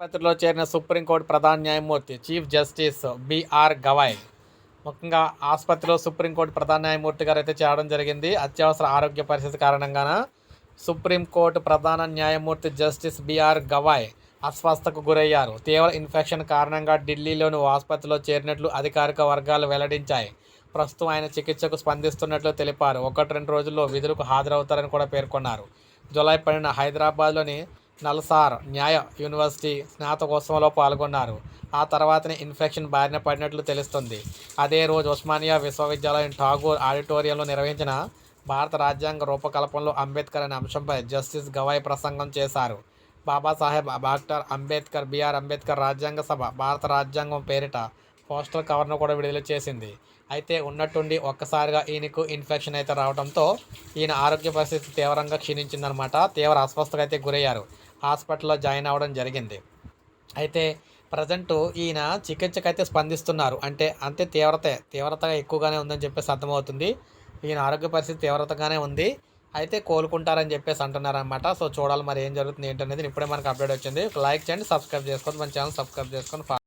ఆసుపత్రిలో చేరిన సుప్రీంకోర్టు ప్రధాన న్యాయమూర్తి చీఫ్ జస్టిస్ బిఆర్ గవాయ్. ముఖ్యంగా ఆసుపత్రిలో సుప్రీంకోర్టు ప్రధాన న్యాయమూర్తి గారు అయితే చేరడం జరిగింది. అత్యవసర ఆరోగ్య పరిస్థితి కారణంగాన సుప్రీంకోర్టు ప్రధాన న్యాయమూర్తి జస్టిస్ బిఆర్ గవాయ్ అస్వస్థకు గురయ్యారు. తీవ్ర ఇన్ఫెక్షన్ కారణంగా ఢిల్లీలోని ఆసుపత్రిలో చేరినట్లు అధికారిక వర్గాలు వెల్లడించాయి. ప్రస్తుతం ఆయన చికిత్సకు స్పందిస్తున్నట్లు తెలిపారు. ఒకటి రెండు రోజుల్లో విధులకు హాజరవుతారని కూడా పేర్కొన్నారు. జూలై పన్నెండు హైదరాబాద్లోని నల్సార్ న్యాయ యూనివర్సిటీ స్నాతకోత్సవంలో పాల్గొన్నారు. ఆ తర్వాతనే ఇన్ఫెక్షన్ బారిన పడినట్లు తెలుస్తుంది. అదే రోజు ఉస్మానియా విశ్వవిద్యాలయం ఠాగూర్ ఆడిటోరియంలో నిర్వహించిన భారత రాజ్యాంగ రూపకల్పనలో అంబేద్కర్ అనే అంశంపై జస్టిస్ గవాయ్ ప్రసంగం చేశారు. బాబాసాహెబ్ డాక్టర్ అంబేద్కర్ బిఆర్ అంబేద్కర్ రాజ్యాంగ సభ భారత రాజ్యాంగం పేరిట పోస్టల్ కవర్ను కూడా విడుదల చేసింది. అయితే ఉన్నట్టుండి ఒక్కసారిగా ఈయనకు ఇన్ఫెక్షన్ అయితే రావడంతో ఈయన ఆరోగ్య పరిస్థితి తీవ్రంగా క్షీణించిందనమాట తీవ్ర అస్వస్థకు అయితే గురయ్యారు. హాస్పిటల్లో జాయిన్ అవ్వడం జరిగింది. అయితే ప్రజెంట్ ఈయన చికిత్సకు అయితే స్పందిస్తున్నారు. అంటే అంతే తీవ్రత తీవ్రత ఎక్కువగానే ఉందని చెప్పేసి అర్థమవుతుంది. ఈయన ఆరోగ్య పరిస్థితి తీవ్రతగానే ఉంది. అయితే కోలుకుంటారని చెప్పేసి అంటున్నారనమాట సో చూడాలి మరి ఏం జరుగుతుంది ఏంటనేది. ఇప్పుడే మనకు అప్డేట్ వచ్చింది. లైక్ చేయండి సబ్స్క్రైబ్ చేసుకోండి మన ఛానల్ సబ్స్క్రైబ్ చేసుకొని